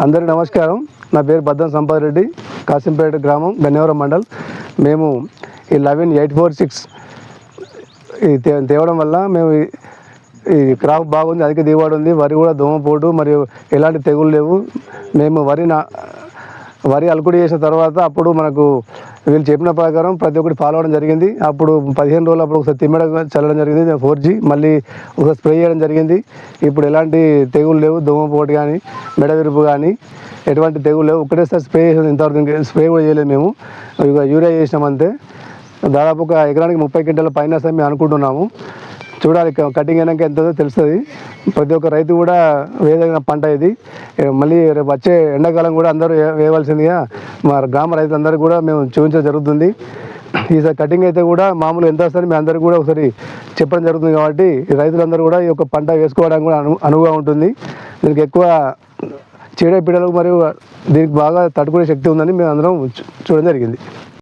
అందరికీ నమస్కారం. నా పేరు బద్దం సంపత్ రెడ్డి కాసింపేట గ్రామం గన్నేవరం మండల్. మేము ఈ లెవెన్ ఎయిట్ ఫోర్ సిక్స్ ఈ తే- తేవడం వల్ల మేము ఈ- ఈ క్రాప్ బాగుంది అధిక దిగుబడి ఉంది వరి కూడా దోమపోటు మరియు ఎలాంటి తెగులు లేవు. మేము వరి నా వరి అలుకుడి చేసిన తర్వాత అప్పుడు మనకు వీళ్ళు చెప్పిన ప్రకారం ప్రతి ఒక్కటి ఫాలో అవడం జరిగింది. అప్పుడు పదిహేను రోజులు అప్పుడు ఒకసారి తిమ్మడం చల్లడం జరిగింది. ఫోర్ జీ మళ్ళీ ఒకసారి స్ప్రే చేయడం జరిగింది. ఇప్పుడు ఎలాంటి తెగులు లేవు. దోమపోటు కానీ మెడవిరుపు కానీ ఎటువంటి తెగులు లేవు. ఒకటేసారి స్ప్రే చేసిన ఇంతవరకు స్ప్రే కూడా చేయలేదు మేము. యూరియా చేసినాం అంతే. దాదాపు ఒక ఎకరానికి ముప్పై క్వింటాల పైన సార్ మేము అనుకుంటున్నాము. చూడాలి కటింగ్ అయినాక ఎంతదో తెలుస్తుంది. ప్రతి ఒక్క రైతు కూడా వేదైన పంట ఇది. మళ్ళీ రేపు వచ్చే ఎండాకాలం కూడా అందరూ వేయవలసిందిగా మా గ్రామ రైతులందరూ కూడా మేము చూపించడం జరుగుతుంది. ఈసారి కటింగ్ అయితే కూడా మామూలు ఎంత వస్తుంది మేము అందరికీ కూడా ఒకసారి చెప్పడం జరుగుతుంది కాబట్టి రైతులందరూ కూడా ఈ యొక్క పంట వేసుకోవడానికి కూడా అను అనువుగా ఉంటుంది. దీనికి ఎక్కువ చీడపీడలు మరియు దీనికి బాగా తట్టుకునే శక్తి ఉందని మేము అందరం చూడడం జరిగింది.